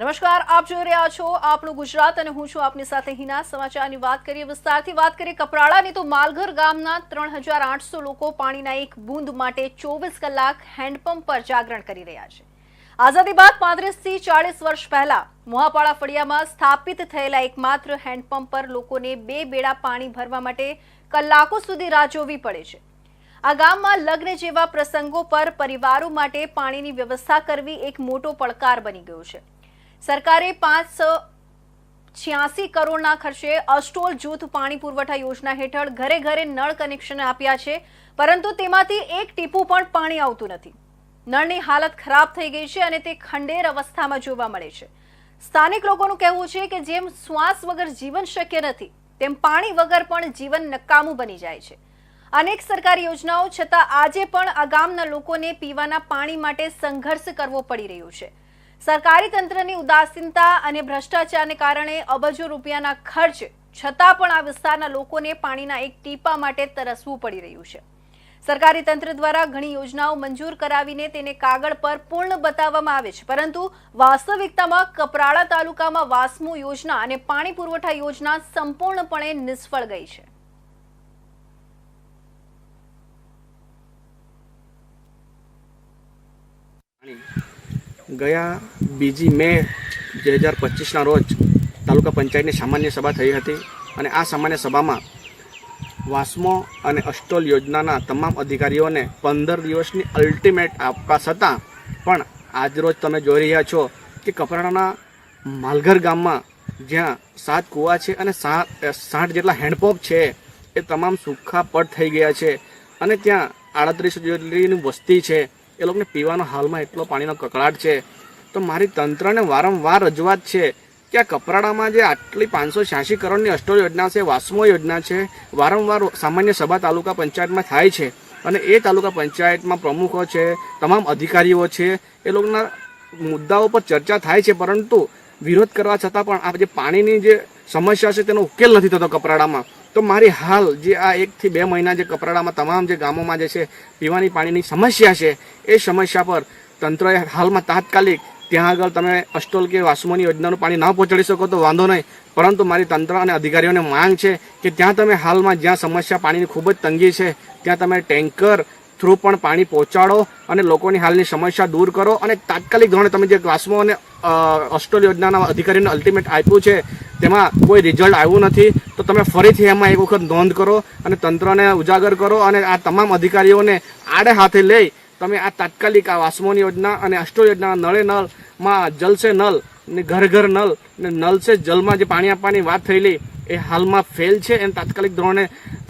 નમસ્કાર, આપ જોઈ રહ્યા છો આપણું ગુજરાત અને હું છું આપની સાથે હિના. સમાચારની વાત કરીએ, વિસ્તારથી વાત કરીએ, કપરાડાની તો માલઘર ગામના ત્રણ લોકો પાણીના એક બૂંદ માટે ચોવીસ કલાક હેન્ડપંપ પર જાગરણ કરી રહ્યા છે. આઝાદી બાદ પાંત્રીસથી ચાળીસ વર્ષ પહેલા મોહાપાડા ફળિયામાં સ્થાપિત થયેલા એકમાત્ર હેન્ડપંપ પર લોકોને બે બેડા પાણી ભરવા માટે કલાકો સુધી રાહ જોવી પડે છે. આ ગામમાં લગ્ન જેવા પ્રસંગો પર પરિવારો માટે પાણીની વ્યવસ્થા કરવી એક મોટો પડકાર બની ગયો છે. સરકારે પાંચ છ્યાસી કરોડના ખર્ચે અસ્ટોલ જૂથ પાણી પુરવઠા યોજના હેઠળ ઘરે ઘરે નળ કનેક્શન આપ્યા છે, પરંતુ તેમાંથી એક ટીપું પણ પાણી આવતું નથી. નળની હાલત ખરાબ થઈ ગઈ છે અને તે ખંડેર અવસ્થામાં જોવા મળે છે. સ્થાનિક લોકોનું કહેવું છે કે જેમ શ્વાસ વગર જીવન શક્ય નથી, તેમ પાણી વગર પણ જીવન નકામું બની જાય છે. અનેક સરકારી યોજનાઓ છતાં આજે પણ આ લોકોને પીવાના પાણી માટે સંઘર્ષ કરવો પડી રહ્યો છે. સરકારી તંત્રની ઉદાસીનતા અને ભ્રષ્ટાચારને કારણે અબજો રૂપિયાના ખર્ચ છતાં પણ આ વિસ્તારના લોકોને પાણીના એક ટીપા માટે તરસવું પડી રહ્યું છે. સરકારી તંત્ર દ્વારા ઘણી યોજનાઓ મંજૂર કરાવીને તેને કાગળ પર પૂર્ણ બતાવવામાં આવે છે. પરંતુ વાસ્તવિકતામાં કપરાડા તાલુકામાં વાસ્મો યોજના અને પાણી પુરવઠા યોજના સંપૂર્ણપણે નિષ્ફળ ગઈ છે. ગયા બીજી મે બે હજાર પચીસના રોજ તાલુકા પંચાયતની સામાન્ય સભા થઈ હતી અને આ સામાન્ય સભામાં વાસ્મો અને અસ્ટોલ યોજનાના તમામ અધિકારીઓને પંદર દિવસની અલ્ટિમેટ આપવા છતાં પણ આજરોજ તમે જોઈ રહ્યા છો કે કપરાણાના માલઘર ગામમાં જ્યાં સાત કૂવા છે અને સાત સાઠ જેટલા હેન્ડપંપ છે, એ તમામ સૂખા પડ થઈ ગયા છે અને ત્યાં આડત્રીસ જેટલીની વસ્તી છે. એ લોકોને પીવાનો હાલમાં એટલો પાણીનો કકળાટ છે. તો મારી તંત્રને વારંવાર રજૂઆત છે કે આ કપરાડામાં જે આટલી પાંચસો છ્યાસી કરોડની અસ્ટોલ યોજના છે, વાસ્મો યોજના છે, વારંવાર સામાન્ય સભા તાલુકા પંચાયતમાં થાય છે. અને એ તાલુકા પંચાયતમાં પ્રમુખો છે, તમામ અધિકારીઓ છે, એ લોકોના મુદ્દાઓ પર ચર્ચા થાય છે, પરંતુ વિરોધ કરવા છતાં પણ આ જે પાણીની જે સમસ્યા છે, તેનો ઉકેલ નથી થતો કપરાડામાં. તો મારી હાલ જે આ એકથી બે મહિના જે કપરાડામાં તમામ જે ગામોમાં જે છે, પીવાની પાણીની સમસ્યા છે, એ સમસ્યા પર તંત્રએ હાલમાં તાત્કાલિક ત્યાં આગળ તમે અસ્ટોલ કે વાસ્મોની યોજનાનું પાણી ના પહોંચાડી શકો તો વાંધો નહીં. પરંતુ મારી તંત્ર અને અધિકારીઓને માંગ છે કે ત્યાં તમે હાલમાં જ્યાં સમસ્યા પાણીની ખૂબ જ તંગી છે, ત્યાં તમે ટેન્કર થ્રુ પણ પાણી પહોંચાડો અને લોકોની હાલની સમસ્યા દૂર કરો. અને તાત્કાલિક ધોરણે તમે જે ક્લાસમાં અને હોસ્ટેલ યોજનાના અધિકારીને અલ્ટિમેટ આપ્યું છે, તેમાં કોઈ રિઝલ્ટ આવ્યું નથી, તો તમે ફરીથી એમાં એક વખત નોંધ કરો અને તંત્રને ઉજાગર કરો અને આ તમામ અધિકારીઓને આડે હાથે લઈ તમે આ તાત્કાલિક આ વાસ્મોની યોજના અને અષ્ટો યોજના નળે નળમાં જલસે નલ ને ઘર ઘર નલ ને નલ સે જલમાં જે પાણી આપવાની વાત થયેલી, એ હાલમાં ફેલ છે. એને તાત્કાલિક ધોરણે